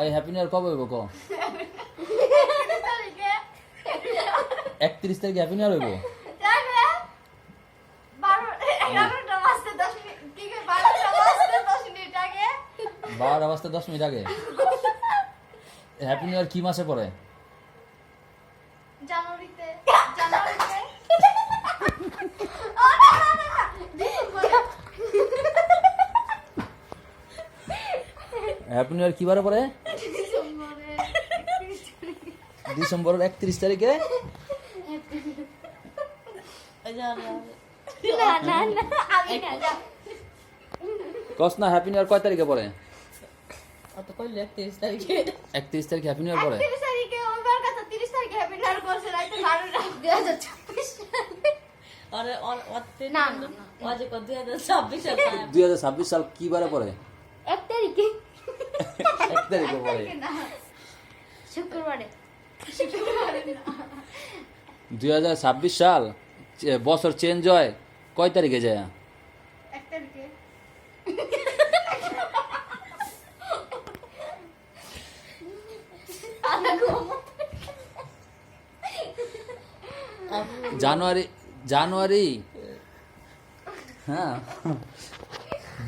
এই happy new year কবে হইব ক? একত্রিশ তারিখে হ্যাপি নিউ ইয়ার হইব? বারোটা বাজতে দশ মিনিট আগে। হ্যাপি নিউ ইয়ার কি মাসে পড়ে? জানুয়ারিতে। জানুয়ারিতে হ্যাপি নিউ ইয়ার কি বারে পড়ে? ডিসেম্বরের একত্রিশ তারিখে? না না না আমি না। যা কস না হ্যাপি নিউ ইয়ার কয় তারিখে কইলে একত্রিশ তারিখে। হ্যাপি নিউ ইয়ার পড়ে? তিরিশ তারিখে ওইবার কথা তিরিশ তারিখে হ্যাপি নিউ ইয়ার করছে রাইতে বারোটা দুই হাজার ছাব্বিশ। সাল কি বারে এক তারিখে। এক তারিখে পড়ে। শুক্রবারে। দুই হাজার ছাব্বিশ সাল বছর চেঞ্জ হয় কয় তারিখে যায়? জানুয়ারি জানুয়ারি হ্যাঁ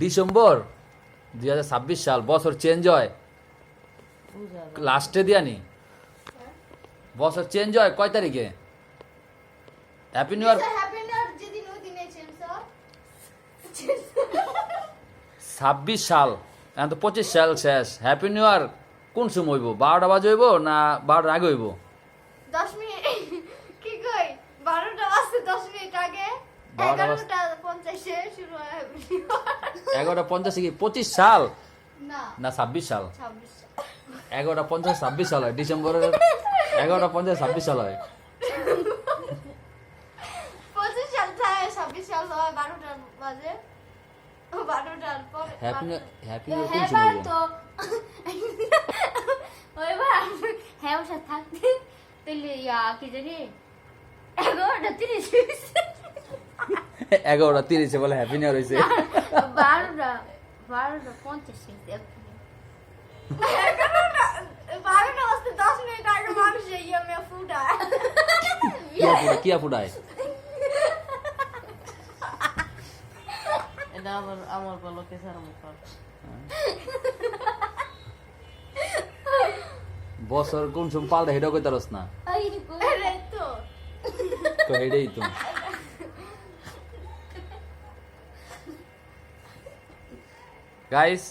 ডিসেম্বর দুই হাজার ছাব্বিশ সাল বছর চেঞ্জ হয়। লাস্টে দিয়ানি বছর চেঞ্জ হয় কয় তারিখে? হ্যাপি নিউ ইয়ার ছাব্বিশ সাল এখন তো পঁচিশ সাল শেষ। হ্যাপি নিউ ইয়ার কোন সময় হইব? বারোটা বাজে হইব না বারোটার আগে হইব? দশ মিনিট। কি কই? বারোটা বাজতে দশ মিনিট আগে। এগারোটা পঞ্চাশে শুরু হয়। এগারোটা পঞ্চাশে কি পঁচিশ সাল? না। না ছাব্বিশ সাল। এগারোটা পঞ্চাশ ছাব্বিশ সাল হয় ডিসেম্বরের এগারোটা পঞ্চাশ ছাব্বিশ সাল হয়। পঁচিশ সাল থাকে ছাব্বিশ সাল হয় বারোটা বাজে। বারোটার পরে হ্যাপি হ্যাপি তো। হ্যাঁ ওর সাথে থাকতে। তাহলে ইয়া কি জানি? এগারোটা তিরিশ এগারোটা তিরিশে বলে হ্যাপি নিউ ইয়ার হয়েছে বারোটা বারোটা পঞ্চাশ এগারোটা বারোটা বাজতে দশ মিনিট আগে মানুষ ইয়ে মে ফুটা কিয়া কিয়া এটা আমার বছর কোন সময় পাল্টা হেডা কই তারস না তো তো হেডেই তো গাইস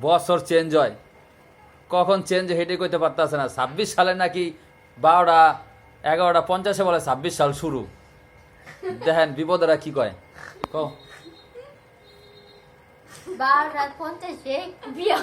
বছর চেঞ্জ হয় কখন চেঞ্জ হেডে কইতে পারতাছে না ছাব্বিশ সালে নাকি বারোটা, এগারোটা, পঞ্চাশে বলে ছাব্বিশ সাল শুরু। দেখেন, বিপদেরা কি কয়? কও। বারোটা পঞ্চাশে বিয়ে